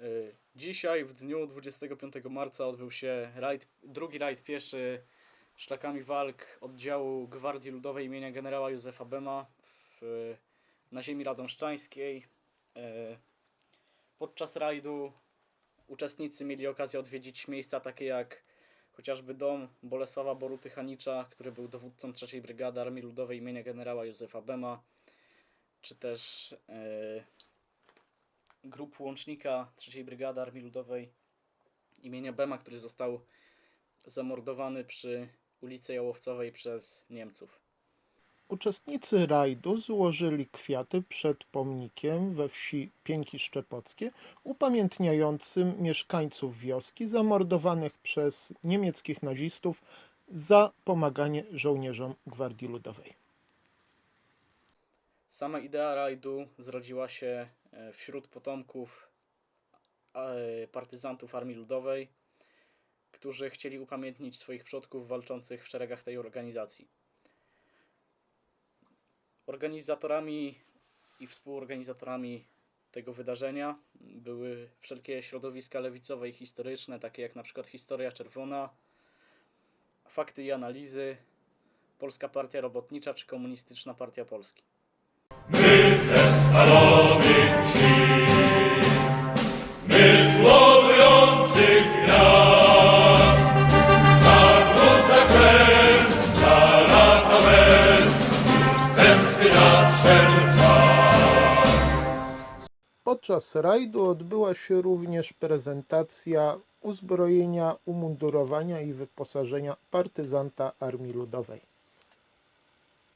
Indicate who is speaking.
Speaker 1: Y, Dzisiaj, w dniu 25 marca, odbył się rajd, drugi rajd pieszy szlakami walk oddziału Gwardii Ludowej imienia generała Józefa Bema w, na ziemi radomszczańskiej. E, Podczas rajdu uczestnicy mieli okazję odwiedzić miejsca takie jak chociażby dom Bolesława Boruty Hanicza, który był dowódcą III Brygady Armii Ludowej imienia generała Józefa Bema, czy też e, grup łącznika III Brygady Armii Ludowej imienia Bema, który został zamordowany przy ulicy Jałowcowej przez Niemców.
Speaker 2: Uczestnicy rajdu złożyli kwiaty przed pomnikiem we wsi Pięki Szczepockie, upamiętniającym mieszkańców wioski zamordowanych przez niemieckich nazistów za pomaganie żołnierzom Gwardii Ludowej.
Speaker 1: Sama idea rajdu zrodziła się e, wśród potomków e, partyzantów Armii Ludowej, którzy chcieli upamiętnić swoich przodków walczących w szeregach tej organizacji. Organizatorami i współorganizatorami tego wydarzenia były wszelkie środowiska lewicowe i historyczne, takie jak na przykład Historia Czerwona, Fakty i Analizy, Polska Partia Robotnicza czy Komunistyczna Partia Polski.
Speaker 3: My nadszedł czas.
Speaker 2: Podczas rajdu odbyła się również prezentacja uzbrojenia, umundurowania i wyposażenia partyzanta Armii Ludowej.